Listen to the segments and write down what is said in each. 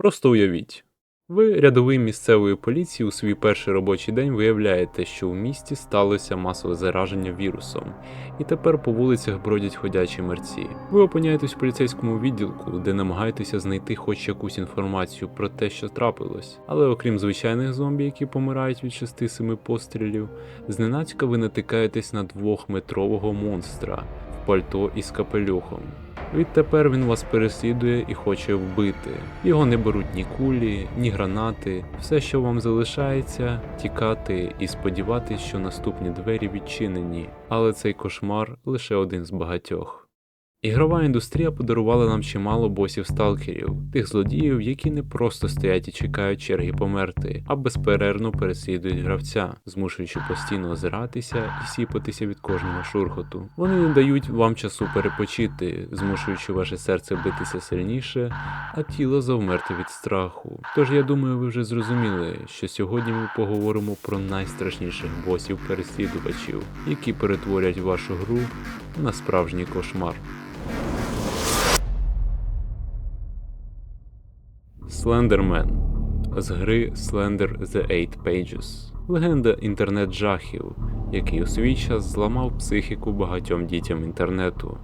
Просто уявіть. Ви, рядовий місцевої поліції, у свій перший робочий день виявляєте, що у місті сталося масове зараження вірусом, і тепер по вулицях бродять ходячі мерці. Ви опиняєтесь в поліцейському відділку, де намагаєтеся знайти хоч якусь інформацію про те, що трапилось. Але окрім звичайних зомбі, які помирають від 6-7 пострілів, зненацька ви натикаєтесь на двохметрового монстра в пальто із капелюхом. Відтепер він вас переслідує і хоче вбити. Його не беруть ні кулі, ні гранати. Все, що вам залишається, тікати і сподіватися, що наступні двері відчинені. Але цей кошмар лише один з багатьох. Ігрова індустрія подарувала нам чимало босів сталкерів, тих злодіїв, які не просто стоять і чекають черги померти, а безперервно переслідують гравця, змушуючи постійно озиратися і сіпатися від кожного шурхоту. Вони не дають вам часу перепочити, змушуючи ваше серце битися сильніше, а тіло завмерти від страху. Тож я думаю, ви вже зрозуміли, що сьогодні ми поговоримо про найстрашніших босів переслідувачів, які перетворять вашу гру на справжній кошмар. Слендермен з гри Slender The Eight Pages. Легенда інтернет-жахів, який у свій час зламав психіку багатьом дітям інтернету.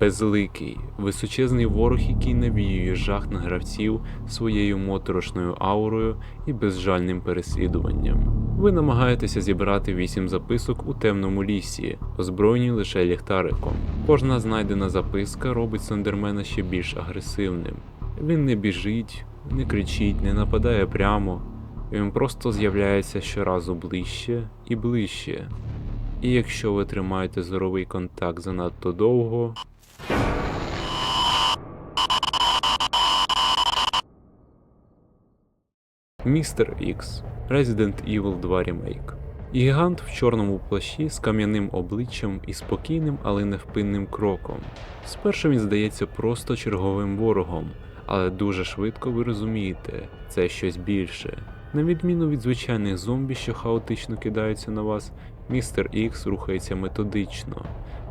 Безликий, височезний ворог, який навіює жах на гравців своєю моторошною аурою і безжальним переслідуванням. Ви намагаєтеся зібрати вісім записок у темному лісі, озброєні лише ліхтариком. Кожна знайдена записка робить Слендермена ще більш агресивним. Він не біжить, не кричить, не нападає прямо. Він просто з'являється щоразу ближче і ближче. І якщо ви тримаєте зоровий контакт занадто довго, Містер Ікс Resident Evil 2 Remake. Гігант в чорному плащі з кам'яним обличчям і спокійним, але невпинним кроком. Спершу він здається просто черговим ворогом, але дуже швидко ви розумієте, це щось більше. На відміну від звичайних зомбі, що хаотично кидаються на вас, містер Ікс рухається методично,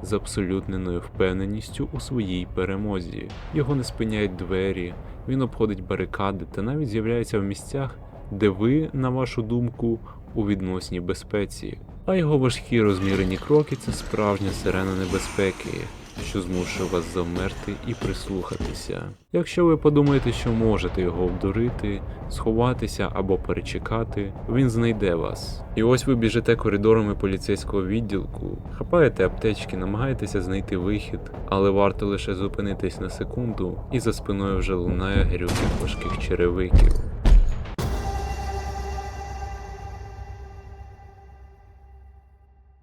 з абсолютненою впевненістю у своїй перемозі. Його не спиняють двері, він обходить барикади та навіть з'являється в місцях, де ви, на вашу думку, у відносній безпеці. А його важкі розмірені кроки це справжня сирена небезпеки, що змушує вас завмерти і прислухатися. Якщо ви подумаєте, що можете його обдурити, сховатися або перечекати, він знайде вас. І ось ви біжите коридорами поліцейського відділку, хапаєте аптечки, намагаєтеся знайти вихід, але варто лише зупинитись на секунду, і за спиною вже лунає грюкіт важких черевиків.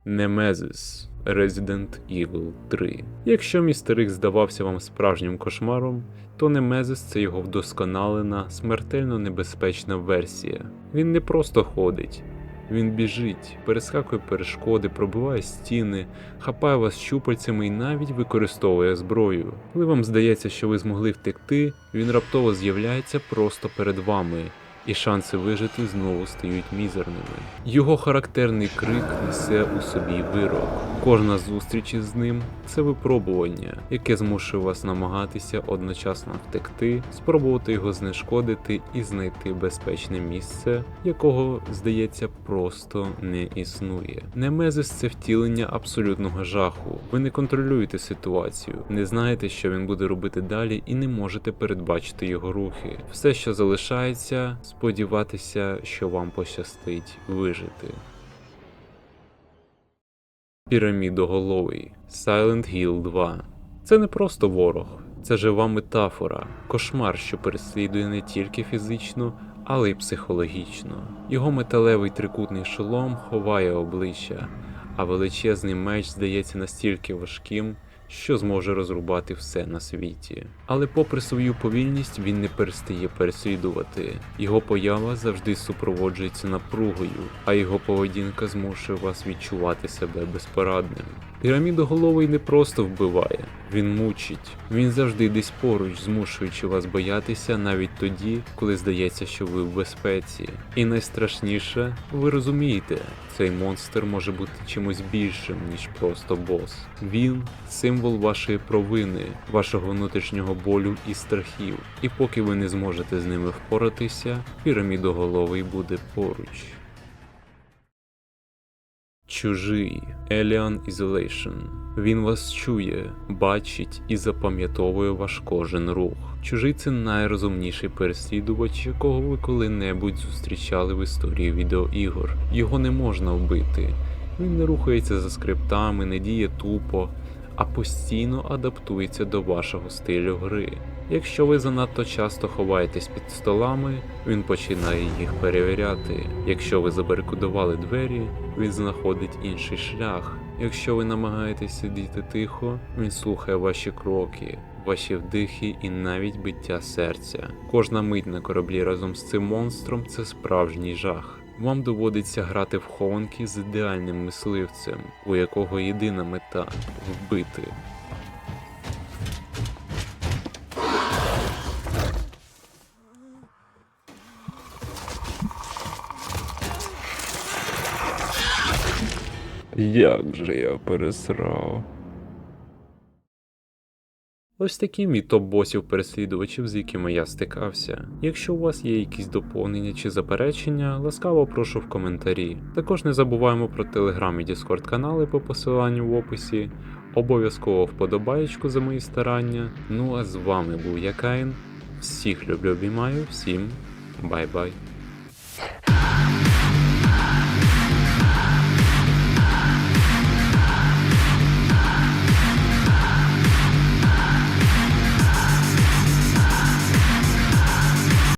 Немезис Resident Evil 3. Якщо містер Ікс здавався вам справжнім кошмаром, то Немезис це його вдосконалена, смертельно небезпечна версія. Він не просто ходить, він біжить, перескакує перешкоди, пробиває стіни, хапає вас щупальцями і навіть використовує зброю. Коли вам здається, що ви змогли втекти, він раптово з'являється просто перед вами і шанси вижити знову стають мізерними. Його характерний крик несе у собі вирок. Кожна зустріч із ним це випробування, яке змушує вас намагатися одночасно втекти, спробувати його знешкодити і знайти безпечне місце, якого, здається, просто не існує. Немезис це втілення абсолютного жаху. Ви не контролюєте ситуацію, не знаєте, що він буде робити далі, і не можете передбачити його рухи. Все, що залишається, сподіватися, що вам пощастить вижити. Пірамідоголовий Silent Hill 2. Це не просто ворог, це жива метафора, кошмар, що переслідує не тільки фізично, але й психологічно. Його металевий трикутний шолом ховає обличчя, а величезний меч здається настільки важким, що зможе розрубати все на світі. Але попри свою повільність він не перестає переслідувати. Його поява завжди супроводжується напругою, а його поведінка змушує вас відчувати себе безпорадним. Пірамідоголовий не просто вбиває, він мучить. Він завжди десь поруч, змушуючи вас боятися навіть тоді, коли здається, що ви в безпеці. І найстрашніше, ви розумієте, цей монстр може бути чимось більшим, ніж просто бос. Він символ вашої провини, вашого внутрішнього болю і страхів. І поки ви не зможете з ними впоратися, пірамідоголовий буде поруч. Чужий Alien Isolation. Він вас чує, бачить і запам'ятовує ваш кожен рух. Чужий це найрозумніший переслідувач, якого ви коли-небудь зустрічали в історії відеоігор. Його не можна вбити. Він не рухається за скриптами, не діє тупо, а постійно адаптується до вашого стилю гри. Якщо ви занадто часто ховаєтесь під столами, він починає їх перевіряти. Якщо ви забарикодували двері, він знаходить інший шлях. Якщо ви намагаєтесь сидіти тихо, він слухає ваші кроки, ваші вдихи і навіть биття серця. Кожна мить на кораблі разом з цим монстром це справжній жах. Вам доводиться грати в хованки з ідеальним мисливцем, у якого єдина мета вбити. Як же я пересрав. Ось такі мій топ босів переслідувачів, з якими я стикався. Якщо у вас є якісь доповнення чи заперечення, ласкаво прошу в коментарі. Також не забуваємо про телеграм і дискорд канали по посиланню в описі. Обов'язково вподобаєчку за мої старання. Ну а з вами був Якаїн. Всіх люблю, обіймаю, всім бай-бай.